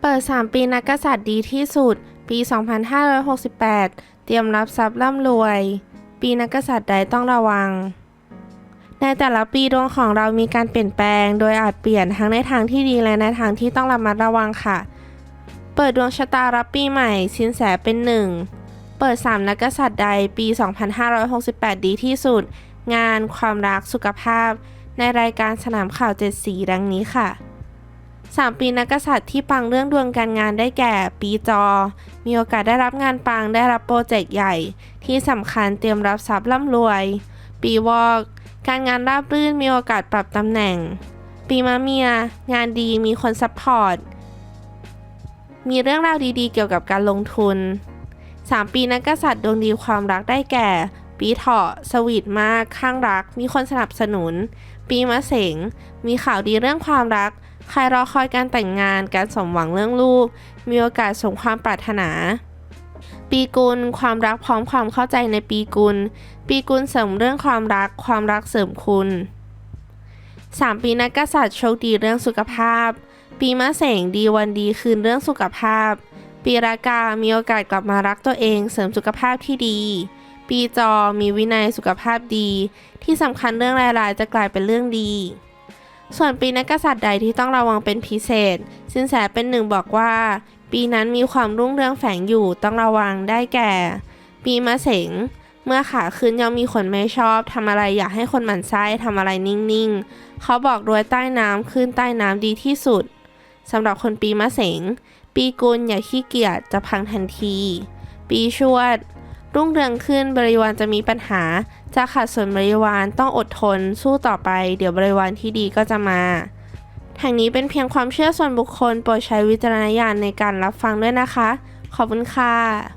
เปิด 3 ปีนักกษัตริย์ดีที่สุด ปี 2568 เตรียมรับทรัพย์ร่ำรวย ปีนักกษัตริย์ใดต้องระวัง ในแต่ละปีดวงของเรามีการเปลี่ยนแปลง โดยอาจเปลี่ยนทั้งในทางที่ดีและในทางที่ต้องระมัดระวังค่ะ เปิดดวงชะตารับปีใหม่ สินแสเป็นหนึ่ง เปิด 3 นักกษัตริย์ใดปี 2568 ดีที่สุด งานความรักสุขภาพ ในรายการสนามข่าวเจ็ดสีดังนี้ค่ะ 3 ปีนักกษัตริย์ที่ปังเรื่องดวงการงานได้แก่ ปีจอ มีโอกาสได้รับงานปังได้รับโปรเจกต์ใหญ่ ที่สำคัญเตรียมรับทรัพย์ร่ำรวย ปีวอกการงานราบรื่นมีโอกาสปรับตำแหน่ง ปีมะเมีย งานดีมีคนซัพพอร์ตมีเรื่องราวดีๆเกี่ยวกับการลงทุน 3 ปีนักกษัตริย์ดวงดีความรักได้แก่ ปีเถาะสวีทมากข้างรัก มีคนสนับสนุน ปีมะเสง มีข่าวดีเรื่องความรัก ใครรอคอยการแต่งงานการสมหวังเรื่องลูก มีโอกาสสมความปรารถนา ปีกุลความรักพร้อมความเข้าใจในปีกุล ปีกุลเสริมเรื่องความรัก ความรักเสริมคุณ 3 ปีนักกษัตริย์โชคดีเรื่องสุขภาพ ปีมะเสงดีวันดีคืนเรื่องสุขภาพ ปีรากา มีโอกาสกลับมารักตัวเองเสริมสุขภาพที่ดี ปีจอ มีวินัยสุขภาพดี ที่สำคัญเรื่องรายๆ จะกลายเป็นเรื่องดี ส่วนปีนักกษัตริย์ใดที่ต้องระวังเป็นพิเศษ สินแสเป็นหนึ่งบอกว่า ปีนั้นมีความรุ่งเรืองแฝงอยู่ต้องระวังได้แก่ ปีมะเสงเมื่อขาขึ้นย่อมมีคนไม่ชอบทำอะไรอยากให้คนหมั่นไส้ทำอะไรนิ่งๆ เขาบอกรวยใต้น้ำขึ้นใต้น้ำดีที่สุดสำหรับคนปีมะเสง ปีกุลอย่าขี้เกียจจะพังทันที ปีชวด รุ่งเรืองขึ้นบริวารจะมีปัญหา จะขาดส่วนบริวารต้องอดทนสู้ต่อไป เดี๋ยวบริวารที่ดีก็จะมาทางนี้เป็นเพียงความเชื่อส่วนบุคคลโปรดใช้วิจารณญาณในการรับฟังด้วยนะคะ ขอบคุณค่ะ